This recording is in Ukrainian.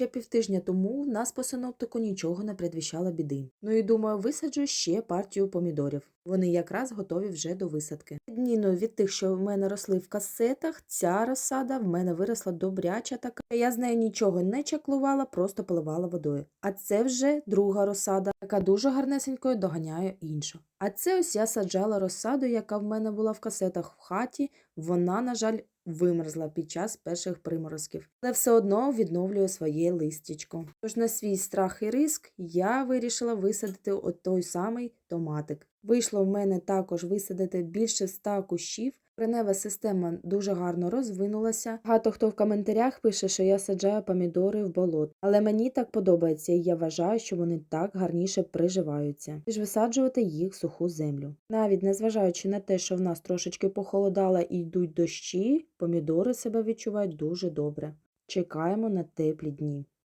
Ще півтижня тому в нас по синоптику нічого не предвіщало біди. Ну і думаю, висаджу ще партію помідорів. Вони якраз готові вже до висадки. Відміну від тих, що в мене росли в касетах, ця розсада в мене виросла добряча така. Я з нею нічого не чаклувала, просто поливала водою. А це вже друга розсада, яка дуже гарнесенькою доганяє іншу. А це ось я саджала розсаду, яка в мене була в касетах в хаті. Вона, на жаль, вимерзла під час перших приморозків, але все одно відновлює своє листячко. Тож на свій страх і риск я вирішила висадити от той самий томатик. Вийшло в мене також висадити більше ста кущів. Коренева система дуже гарно розвинулася. Багато хто в коментарях пише, що я саджаю помідори в болот, але мені так подобається, і я вважаю, що вони так гарніше приживаються, ніж висаджувати їх в суху землю. Навіть незважаючи на те, що в нас трошечки похолодало і йдуть дощі, помідори себе відчувають дуже добре. Чекаємо на теплі дні.